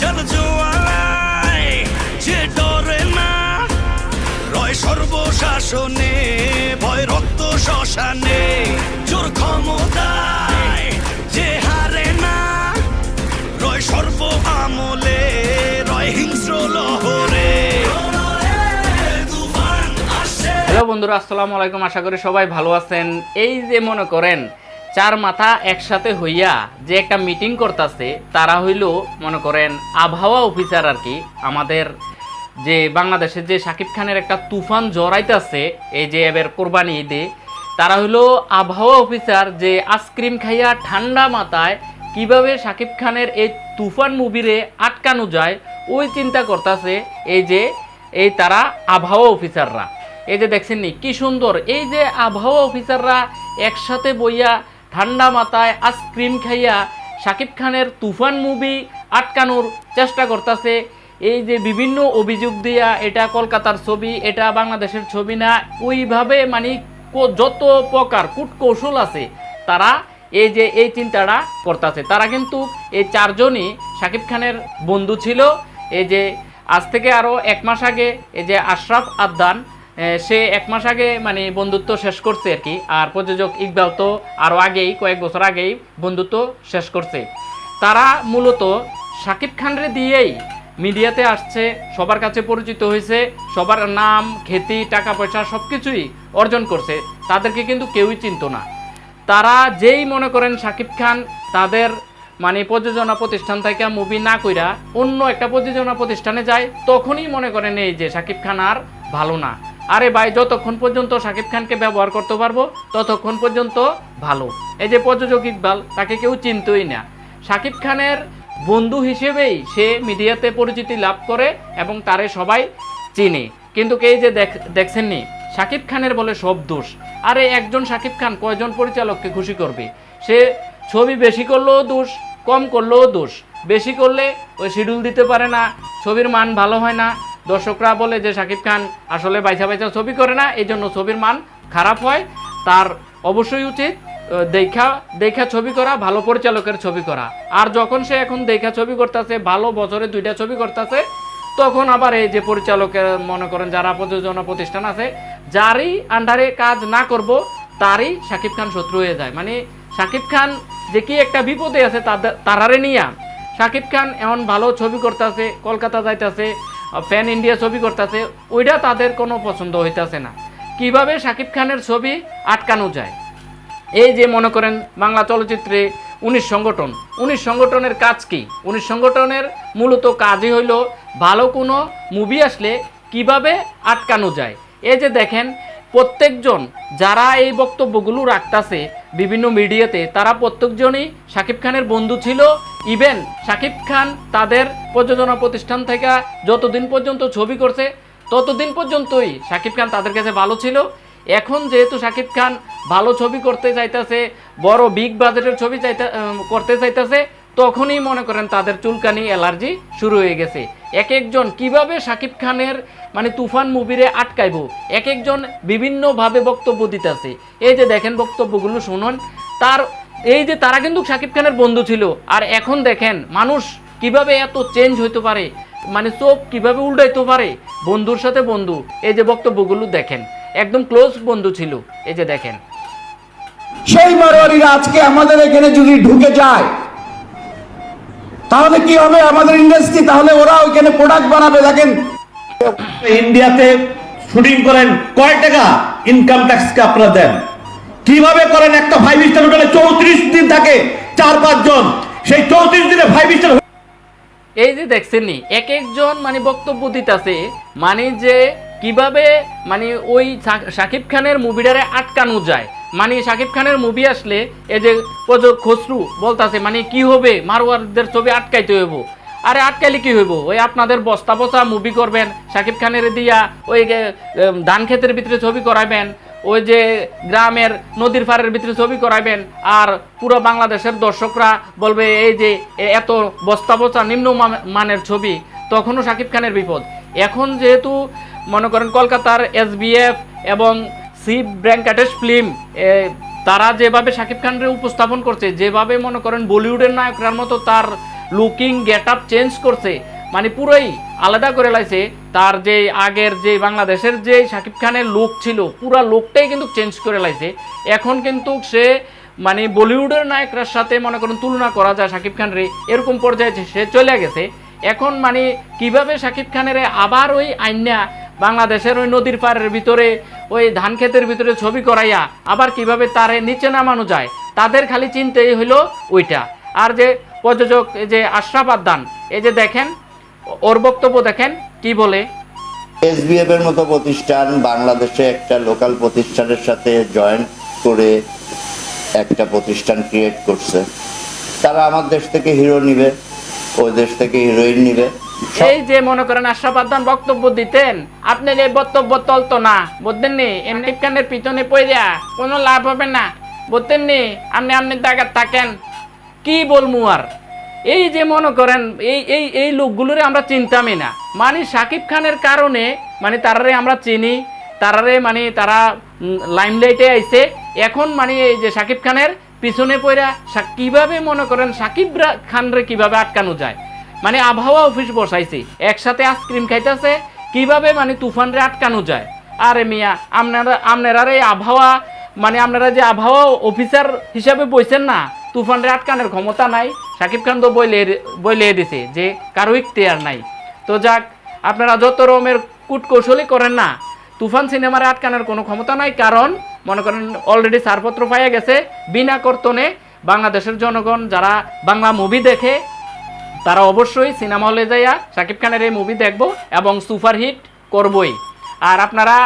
চল জোয়ালায় যে ডরে না, রয় সর্বশাসনে, ভয় রক্ত শ্মশানে, জোর ক্ষমতায় যে হারে না, রয় সর্ব আমলে, রয় হিংস্র লহরে। হ্যালো বন্ধুরা, আসসালামু আলাইকুম। আশা করি সবাই ভালো আছেন। এই যে মনে করেন চার মাথা একসাথে হইয়া যে একটা মিটিং করতেছে, তারা হইল, মনে করেন, আবহাওয়া অফিসার আর কি, আমাদের যে বাংলাদেশের যে সাকিব খানের একটা তুফান জড়াইতেছে, এই যে এবার কোরবানি ঈদে, তারা হইল আবহাওয়া অফিসার যে আইসক্রিম খাইয়া ঠান্ডা মাথায় কীভাবে সাকিব খানের এই তুফান মুভিরে আটকানো যায়, ওই চিন্তা করতেছে এই যে, এই তারা আবহাওয়া অফিসাররা এই যে দেখছেন নি, কি সুন্দর, এই যে আবহাওয়া অফিসাররা একসাথে বইয়া ঠান্ডা মাথায় আইসক্রিম খাইয়া শাকিব খানের তুফান মুভি আটকানোর চেষ্টা করতেছে। এই যে বিভিন্ন অভিযোগ দিয়া এটা কলকাতার ছবি এটা বাংলাদেশের ছবি না ওইভাবে মানে যত প্রকার কূটকৌশল আছে তারা এই যে এই চিন্তাটা করতেছে। তারা কিন্তু এই চারজনই শাকিব খানের বন্ধু ছিল। এই যে আজ থেকে আরও এক মাস আগে এই যে আশরাফ আদদান এ, সে এক মাস আগে মানে বন্ধুত্ব শেষ করছে আর কি। আর প্রযোজক ইকবাল তো আরও আগেই, কয়েক বছর আগেই বন্ধুত্ব শেষ করছে। তারা মূলত শাকিব খানরে দিয়েই মিডিয়াতে আসছে, সবার কাছে পরিচিত হয়েছে, সবার নাম, খ্যাতি, টাকা পয়সা সব কিছুই অর্জন করছে। তাদেরকে কিন্তু কেউই চিনতো না। তারা যেই মনে করেন শাকিব খান, তাদের মানে প্রযোজনা প্রতিষ্ঠান থেকে মুভি না কইরা অন্য একটা প্রযোজনা প্রতিষ্ঠানে যায়, তখনই মনে করেন এই যে শাকিব খান আর ভালো না। আরে ভাই, যতক্ষণ পর্যন্ত শাকিব খানকে ব্যবহার করতে পারব, ততক্ষণ পর্যন্ত ভালো। এই যে প্রযোজক ইকবাল, তাকে কেউ চিনতই না। শাকিব খানের বন্ধু হিসেবেই সে মিডিয়াতে পরিচিতি লাভ করে এবং তারে সবাই চিনে। কিন্তু এই যে দেখ, দেখছেননি? শাকিব খানের বলে সব দোষ। আরে একজন শাকিব খান কয়জন পরিচালককে খুশি করবে? সে ছবি বেশি করলেও দোষ, কম করলেও দোষ। বেশি করলে ওই শিডিউল দিতে পারে না, ছবির মান ভালো হয় না দর্শকরা বলে যে শাকিব খান আসলে বাইসা বাইসা ছবি করে না এই জন্য ছবির মান খারাপ হয়। তার অবশ্যই উচিত দেখা দেখা ছবি করা, ভালো পরিচালকের ছবি করা। আর যখন সে এখন দেখা ছবি করতেছে, ভালো বছরে দুইটা ছবি করতেছে, তখন আবার এই যে পরিচালকের মনে করেন যারা প্রযোজনা প্রতিষ্ঠান আছে, যারই আন্ডারে কাজ না করব, তারই শাকিব খান শত্রু হয়ে যায়। মানে শাকিব খান যে কি একটা বিপদে আছে তাদের তারারে নিয়া। শাকিব খান এমন ভালো ছবি করতেছে, কলকাতা যাইতেছে ফ্যান ইন্ডিয়া ছবি করতেছে, ওইটা তাদের কোনো পছন্দ হইতাছে না। কীভাবে শাকিব খানের ছবি আটকানো যায়? এই যে মনে করেন বাংলা চলচ্চিত্রে উনিশ সংগঠন, উনিশ সংগঠনের কাজ কি? উনিশ সংগঠনের মূলত কাজই হইল ভালো কোনো মুভি আসলে কীভাবে আটকানো যায়। এই যে দেখেন, প্রত্যেকজন যারা এই বক্তব্যগুলো রাখতাছে বিভিন্ন মিডিয়াতে তারা প্রত্যেকজনই শাকিব খানের বন্ধু ছিল ইভেন শাকিব খান তাদের প্রযোজনা প্রতিষ্ঠান থেকে যতদিন পর্যন্ত ছবি করছে, ততদিন পর্যন্তই শাকিব খান তাদের কাছে ভালো ছিল। এখন যেহেতু শাকিব খান ভালো ছবি করতে চাইতেছে, বড় বিগ বাজেটের ছবি চাইতে করতে চাইতেছে, তখনই মনে করেন তাদের চুলকানি, অ্যালার্জি শুরু হয়ে গেছে। এক একজন কীভাবে শাকিব খানের মানে তুফান মুভিরে আটকাইব? এক একজন বিভিন্নভাবে বক্তব্য দিতেছে। এই যে দেখেন বক্তব্যগুলো শুনুন, তার এই যে তারা কিন্তু শাকিব খানের বন্ধু ছিল। আর এখন দেখেন মানুষ কীভাবে এত চেঞ্জ হইতে পারে? মানে চোখ কীভাবে উল্টাইতে পারে? বন্ধুর সাথে বন্ধু। এই যে বক্তব্যগুলো দেখেন একদম ক্লোজ বন্ধু ছিল। এই যে দেখেন। সেই মারোয়ারিরা আজকে আমাদের এখানে যদি ঢুকে যায় তাহলে কি হবে আমাদের ইন্ডাস্ট্রি তাহলে ওরা ওইখানে প্রোডাক্ট বানাবে। দেখেন ইন্ডিয়াতে শুটিং করেন কয় টাকা ইনকাম ট্যাক্সকে আপনারা দেন? কীভাবে করেন একটা ফাইভ স্টার হোটেলে চৌত্রিশ দিন থাকে? চার, পাঁচ জন। সেই চৌত্রিশ দিনে ফাইভ স্টার এই যে দেখছেন এক একজন মানে বক্তব্য দিতেছে মানে যে কীভাবে মানে ওই শাকিব খানের মুভিটারে আটকানো যায়। মানে শাকিব খানের মুভি আসলে এই যে প্রযোজক খসরু বলতাছে মানে কি হবে? মারোয়ারদের ছবি আটকাইতে হইব। আরে আটকাইলে কি হইব? ওই আপনাদের বস্তা বস্তা মুভি করবেন, শাকিব খানের দিয়া ওই ধান ক্ষেতের ভিতরে ছবি করাবেন। ওই যে গ্রামের নদীর পাড়ের ভিতরে ছবি করাবেন আর পুরো বাংলাদেশের দর্শকরা বলবে, এই যে এত বস্তা বস্তা নিম্ন মানের ছবি, তখনও শাকিব খানের বিপদ। এখন যেহেতু মনে করেন কলকাতার এসবিএফ এবং সি ব্র্যাঙ্কাটেশ ফিল্ম তারা যেভাবে শাকিব খানরে উপস্থাপন করছে, যেভাবে মনে করেন বলিউডের নায়করার মতো তার লুকিং গেট আপ চেঞ্জ করছে মানে পুরোই আলাদা করে লাইছে। তার যে আগের যে বাংলাদেশের যে শাকিব খানের লুক ছিল, পুরা লুকটাই কিন্তু চেঞ্জ করে লাইছে। এখন কিন্তু সে মানে বলিউডের নায়করার সাথে মনে করেন তুলনা করা যায় শাকিব খান রে এরকম পর্যায়ে সে চলে গেছে। এখন মানে কীভাবে শাকিব খানের আবার ওই আইনা বাংলাদেশের ওই নদীর পাড়ের ভিতরে, ওই ধান ক্ষেতের ভিতরে ছবি করাইয়া আবার কীভাবে তারে নিচে নামানো যায়, তাদের খালি চিন্তাই হইল ওইটা। আর যে প্রযোজক যে আশরাফ আদান এই যে দেখেন ওর বক্তব্য দেখেন কি বলে? এসবিএফ এর মতো প্রতিষ্ঠান বাংলাদেশে একটা লোকাল প্রতিষ্ঠানের সাথে জয়েন্ট করে একটা প্রতিষ্ঠান ক্রিয়েট করছে। তারা আমার দেশ থেকে হিরো নিবে ওই দেশ থেকে হিরোইন নিবে। এই যে মনে করেন আশরাফ আদান বক্তব্য দিতেন আপনার এই বক্তব্য চলতো না বুঝতেন নি? এমনি খানের পিছনে পড়িয়া কোনো লাভ হবে না। বুঝতেন নি? আপনি আপনি জায়গা থাকেন। কি বলমু আর? এই যে মনে করেন, এই এই এই লোকগুলোরে আমরা চিনতামই না। মানে সাকিব খানের কারণে মানে তারারে আমরা চিনি, তারারে মানে তারা লাইমলাইটে আইছে। এখন মানে এই যে শাকিব খানের পিছনে পড়া কীভাবে মনে করেন শাকিব রা- খানরে কীভাবে আটকানো যায়? মানে আবহাওয়া অফিস বসাইছি, একসাথে আইসক্রিম খাইতেছে, কীভাবে মানে তুফানরে আটকানো যায়? আরে মিয়া, আপনারা আপনারা এই আবহাওয়া মানে আপনারা যে আবহাওয়া অফিসার হিসাবে বইছেন না তুফানরে আটকানোর ক্ষমতা নাই। সাকিব খান তো বইলে বইলে দিছে যে কারও ইখতিয়ার নাই। তো যাক, আপনারা যত রকমের কূটকৌশলী করেন না, তুফান সিনেমার আটকানোর কোনো ক্ষমতা নাই, কারণ মনে করেন অলরেডি ছাড়পত্র পাইয়া গেছে বিনা কর্তনে বাংলাদেশের জনগণ যারা বাংলা মুভি দেখে, তারা অবশ্যই সিনেমা হলে যাইয়া শাকিব খানের এই মুভি দেখব এবং সুপারহিট করবই। আর আপনারা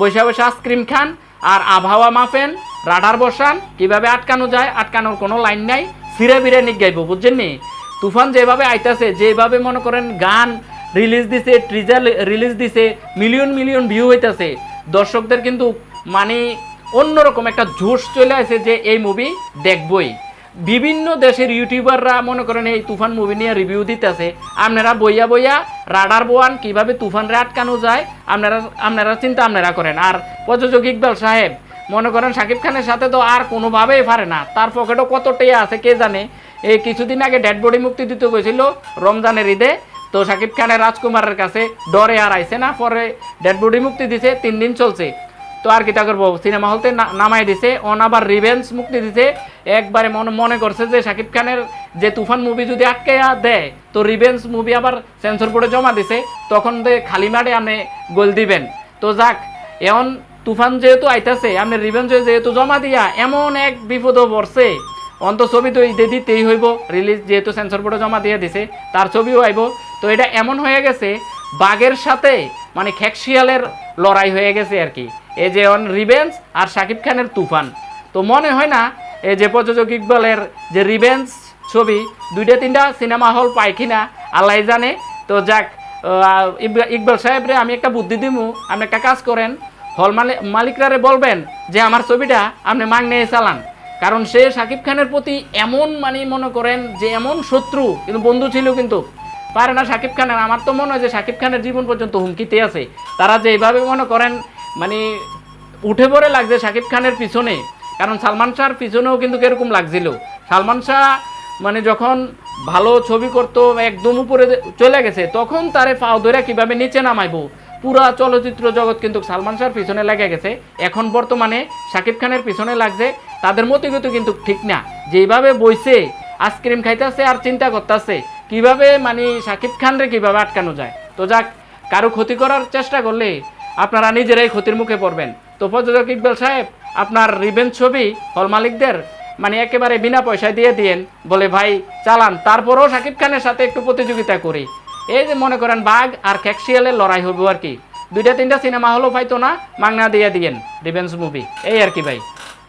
বৈশা বৈশা আইসক্রিম খান, আর আবহাওয়া মাফেন রাডার বসান, কীভাবে আটকানো যায়, আটকানোর কোনো লাইন নাই, ফিরে ফিরে নিক গাইব বুঝছেন নি? তুফান যেভাবে আইতাছে, যেভাবে মনে করেন গান রিলিজ দিছে ট্রিজার রিলিজ দিছে মিলিয়ন মিলিয়ন ভিউ হইতাছে। দর্শকদের কিন্তু মানে অন্যরকম একটা জোশ চলে আসে যে এই মুভি দেখবই। বিভিন্ন দেশের ইউটিউবাররা মনে করেন এই তুফান মুভি নিয়ে রিভিউ দিতেছে। আপনারা বইয়া বইয়া রাডার বোয়ান, কীভাবে তুফানরে আটকানো যায়, আপনারা আপনারা চিন্তা আপনারা করেন। আর প্রযোজক ইকবাল সাহেব মনে করেন শাকিব খানের সাথে তো আর কোনোভাবেই পারে না। তার পকেটও কত টেয়া আছে কে জানে? এই কিছুদিন আগে ডেড বডি মুক্তি দিতে গেছিল রমজানের ঈদে। তো শাকিব খানের রাজকুমারের কাছে ডরে আর আইছে না, পরে ডেড বডি মুক্তি দিছে, তিন দিন চলছে। তো আর কি কিতা করব সিনেমা হলতে নামাই দিছে অন আবার রিভেন্স মুক্তি দিছে। একবারে মনে মনে করছে যে শাকিব খানের যে তুফান মুভি যদি আটকে দেয়, তো রিভেন্স মুভি আবার সেন্সর বোর্ডে জমা দিছে, তখন খালি মাঠে আপনি গোল দিবেন। তো যাক এখন তুফান যেহেতু আইতাছে আপনি রিভেন্স যেহেতু জমা দিয়া এমন এক বিপদও পড়ছে। অন্ত ছবি তো ঈদে দিতেই হইব রিলিজ যেহেতু সেন্সর বোর্ডে জমা দিয়ে দিছে, তার ছবিও আইব। তো এটা এমন হয়ে গেছে, বাঘের সাথে মানে খেকশিয়ালের লড়াই হয়ে গেছে আর কি। এই যে অন রিভেন্স আর শাকিব খানের তুফান। তো মনে হয় না, এই যে প্রযোজক ইকবালের যে রিভেন্স ছবি, দুইটা তিনটা সিনেমা হল পায় কিনা আল্লাহ জানে। তো যাক ইকবাল সাহেবরে আমি একটা বুদ্ধি দিমু, আপনি একটা কাজ করেন হল মালিক মালিকরারে বলবেন যে, আমার ছবিটা আপনি মাং নিয়ে চালান। কারণ সে শাকিব খানের প্রতি এমন মানে মনে করেন যে, এমন শত্রু, কিন্তু বন্ধু ছিল কিন্তু। পারে না শাকিব খানের আমার তো মনে হয় যে শাকিব খানের জীবন পর্যন্ত হুমকিতে আছে। তারা যে এইভাবে মনে করেন মানে উঠে পড়ে লাগছে শাকিব খানের পিছনে। কারণ সালমান শাহর পিছনেও কিন্তু এরকম লাগছিল। সালমান শাহ মানে যখন ভালো ছবি করতো, একদম উপরে চলে গেছে, তখন তারে পাও ধরে কীভাবে নিচে নামাইবো? পুরা চলচ্চিত্র জগৎ কিন্তু সালমান শাহর পিছনে লেগে গেছে। এখন বর্তমানে শাকিব খানের পিছনে লাগছে, তাদের মতিগতি কিন্তু ঠিক না। যেভাবে বইছে আইসক্রিম খাইতেছে আর চিন্তা করতেছে, কীভাবে মানে শাকিব খানরে কীভাবে আটকানো যায়। তো যাক, কারও ক্ষতি করার চেষ্টা করলে আপনারা নিজেরাই ক্ষতির মুখে পড়বেন। তো প্রযোজক ইকবাল সাহেব, আপনার রিভেঞ্জ ছবি হল মালিকদের মানে একেবারে বিনা পয়সায় দিয়ে দিয়েন বলে, ভাই, চালান। তারপরেও শাকিব খানের সাথে একটু প্রতিযোগিতা করি। এই যে মনে করেন বাঘ আর ক্যাকশিয়ালের লড়াই হব আর কি। দুইটা, তিনটা সিনেমা হলো পাইতো না মাংনা দিয়ে দিয়েন ডিফেন্স মুভি এই আর কি ভাই।